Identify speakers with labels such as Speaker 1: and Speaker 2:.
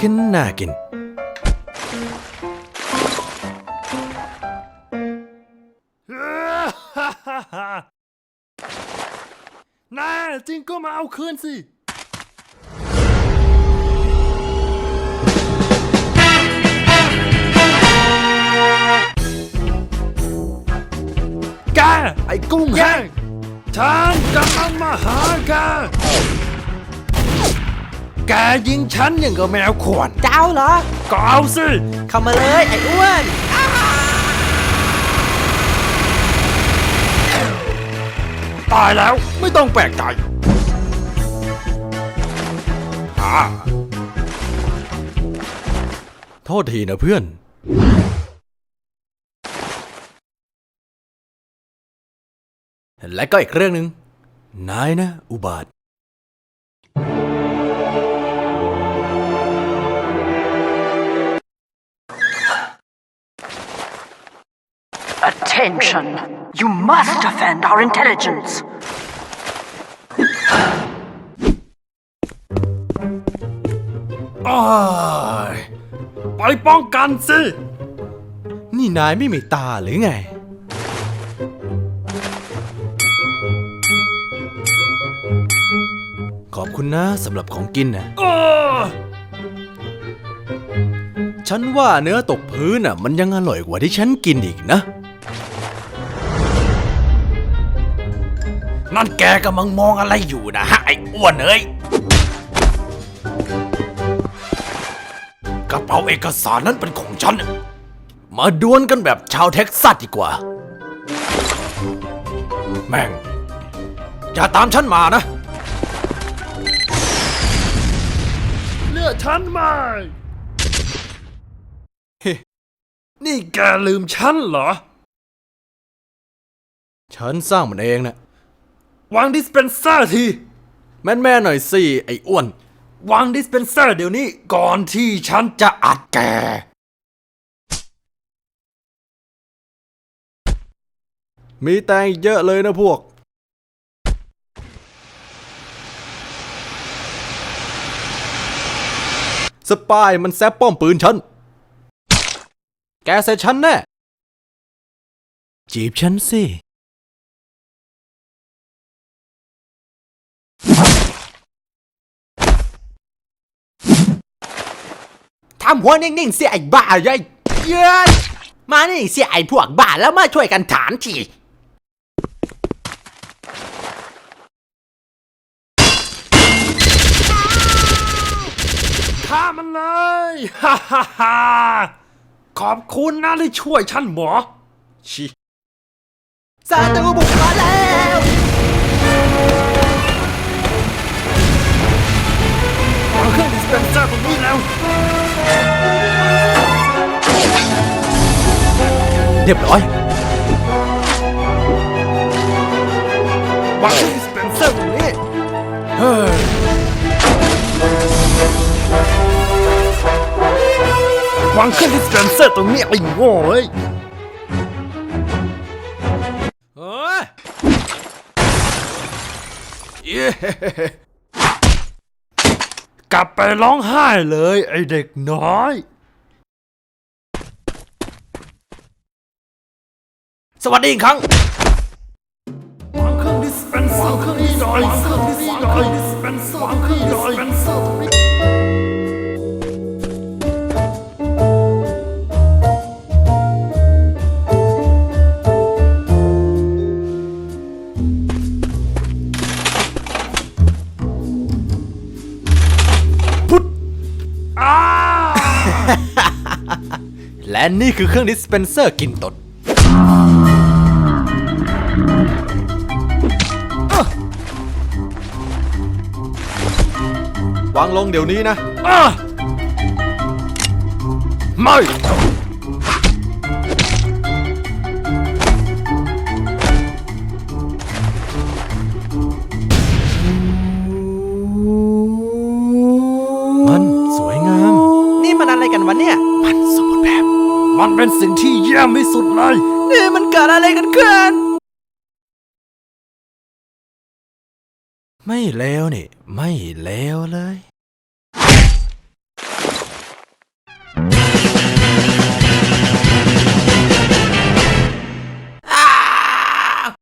Speaker 1: คอนน่ากิน
Speaker 2: น่าจริงก็มาเอาคืนสิ แก ไอ้กุ้งแห้งฉันกำลังมาหาแก แกยิงฉันอย่างกับแมวขวน
Speaker 3: เจ้าเหรอ
Speaker 2: ก็เอาสิ
Speaker 3: เข้ามาเลยไอ้อ้วน
Speaker 2: ตายแล้วไม่ต้องแปลกใจอ่า
Speaker 1: โทษทีนะเพื่อน และก็อีกเรื่องหนึ่งนายนะ อุบาท
Speaker 4: Attention! You must defend our intelligence!
Speaker 2: อ้ายไปป้องกันสิ
Speaker 1: นี่นายไม่มีตาหรือไง ขอบคุณนะสำหรับของกินนะ
Speaker 2: เออ
Speaker 1: ฉันว่าเนื้อตกพื้นอะ มันยังอร่อยกว่าที่ฉันกินอีกนะ
Speaker 2: นั่นแกกำลังมองอะไรอยู่นะฮะไอ้อ้วนเอ้ยกระเป๋าเอกสารนั้นเป็นของฉัน
Speaker 1: มาดวลกันแบบชาวเท็กซัสดีกว่า
Speaker 2: แม่ง
Speaker 1: อย่าตามฉันมานะ
Speaker 2: เลือกฉันมา
Speaker 1: เฮ้
Speaker 2: นี่แกลืมฉันเหรอ
Speaker 1: ฉันสร้างมันเองนะ
Speaker 2: วางดิสเพนเซอร์ที
Speaker 1: แม่นแม่หน่อยสิ ไอ้อ้วน
Speaker 2: วางดิสเพนเซอร์เดี๋ยวนี้ก่อนที่ฉันจะอัดแก
Speaker 1: มีแตงอีกเยอะเลยนะพวก สปายมันแซบป้อมปืนฉัน แกใส่ฉันแน่ จีบฉันสิำ
Speaker 3: หัวนิ่งๆเสียไอ้บ้าใหญ่เย้ยมานี่เสียไอ้พวกบ้าแล้วมาช่วยกันถามที
Speaker 2: ฆ่ามันเลยฮ่าฮ่าฮ่าขอบคุณนะที่ช่วยฉันหมอ
Speaker 1: ชิ
Speaker 3: ซาตูบุกมาแล้ว
Speaker 2: วางเครื่องดิสเพนเซอร์ตรงนี้แล้ว
Speaker 1: เรียบร้อย
Speaker 2: วางเครื่องดิสเพนเซอร์ตรงนี้เฮ้ยวางเครื่องดิสเพนเซอร์ตรงนี้ไอ้โง่เอ้ย
Speaker 1: เฮ้ยเย้
Speaker 2: กลับไปร้องไห้เลย ไอ้เด็กน้อย
Speaker 1: สวัสดีอีกครั้ง
Speaker 2: วางเครื่องดิสเพนเซอร์เครื่องนี้หน่อยเครื่องนี้หน่อยดิสเพนเซอร์วางเครื่องดิสเพนเซอร์ตรงนี้
Speaker 1: พุทธ
Speaker 2: อ้า
Speaker 1: และนี่คือเครื่องดิสเพนเซอร์กินตด วางลงเดี๋ยวนี้นะ
Speaker 2: อะไม่
Speaker 1: มันสวยงาม
Speaker 3: นี่มันอะไรกันวะเนี่ย
Speaker 1: มันสมบูรณ์แบบ
Speaker 2: มันเป็นสิ่งที่เยี่ยมที่สุดเลย
Speaker 3: นี่มันเกิดอะไรกันขึ้น
Speaker 1: ไม่เลวนี่ ไม่เลวเลย